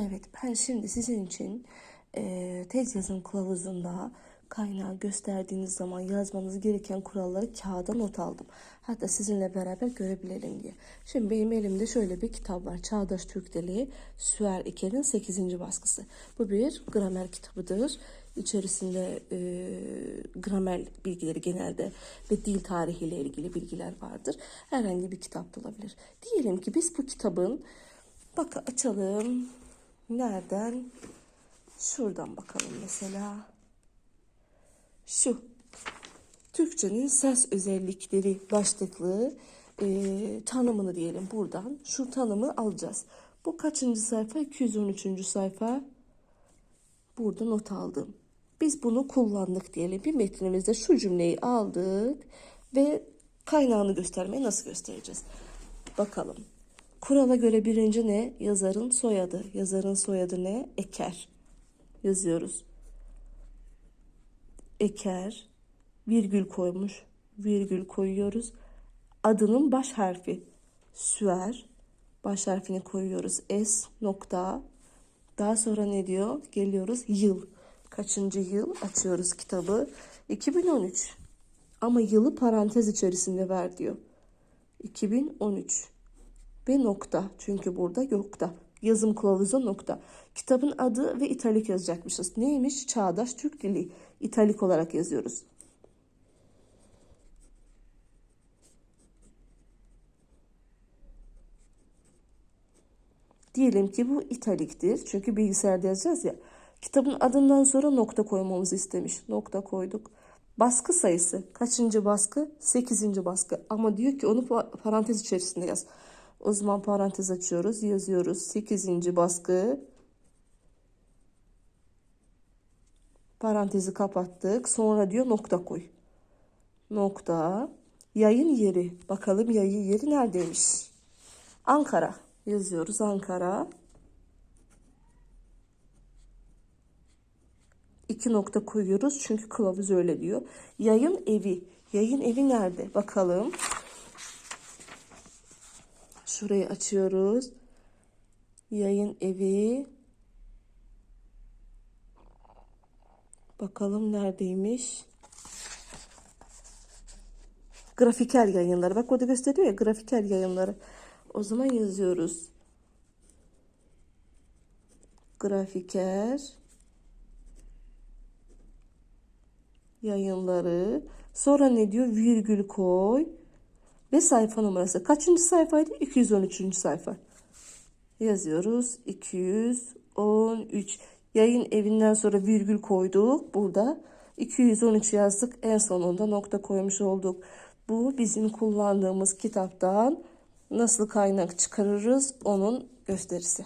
Evet, ben şimdi sizin için eee tez yazım kılavuzunda kaynağı gösterdiğiniz zaman yazmanız gereken kuralları kağıda not aldım. Hatta sizinle beraber görebilelim diye. Şimdi benim elimde şöyle bir kitap var. Çağdaş Türk Dili Süer İker'in 8. baskısı. Bu bir gramer kitabıdır. İçerisinde eee gramer bilgileri genelde ve dil tarihiyle ilgili bilgiler vardır. Herhangi bir kitap da olabilir. Diyelim ki biz bu kitabın Bak açalım. Nereden? Şuradan bakalım mesela. Şu. Türkçenin ses özellikleri başlıklı e, tanımını diyelim buradan. Şu tanımı alacağız. Bu kaçıncı sayfa? 213. sayfa. Burada not aldım. Biz bunu kullandık diyelim. Bir metnimizde şu cümleyi aldık ve kaynağını göstermeyi nasıl göstereceğiz? Bakalım. Kurala göre birinci ne? Yazarın soyadı. Yazarın soyadı ne? Eker. Yazıyoruz. Eker. Virgül koymuş. Virgül koyuyoruz. Adının baş harfi. Süer. Baş harfini koyuyoruz. S nokta. Daha sonra ne diyor? Geliyoruz yıl. Kaçıncı yıl? Açıyoruz kitabı. 2013. Ama yılı parantez içerisinde ver diyor. 2013 ve nokta. Çünkü burada yokta. Yazım kılavuzu nokta. Kitabın adı ve italik yazacakmışız. Neymiş? Çağdaş Türk Dili. İtalik olarak yazıyoruz. Diyelim ki bu italiktir. Çünkü bilgisayarda yazacağız ya. Kitabın adından sonra nokta koymamızı istemiş. Nokta koyduk. Baskı sayısı. Kaçıncı baskı? Sekizinci baskı. Ama diyor ki onu pa- parantez içerisinde yaz. O zaman parantez açıyoruz. Yazıyoruz. Sekizinci baskı. Parantezi kapattık. Sonra diyor nokta koy. Nokta. Yayın yeri. Bakalım yayın yeri neredeymiş? Ankara. Yazıyoruz Ankara. İki nokta koyuyoruz çünkü kılavuz öyle diyor. Yayın evi. Yayın evi nerede? Bakalım. Şurayı açıyoruz. Yayın evi. Bakalım neredeymiş? Grafiker yayınları. Bak orada gösteriyor ya grafiker yayınları. O zaman yazıyoruz. Grafiker yayınları. Sonra ne diyor? Virgül koy. Ve sayfa numarası. Kaçıncı sayfaydı? 213. sayfa. Yazıyoruz. 213. Yayın evinden sonra virgül koyduk. Burada 213 yazdık. En sonunda nokta koymuş olduk. Bu bizim kullandığımız kitaptan nasıl kaynak çıkarırız onun gösterisi.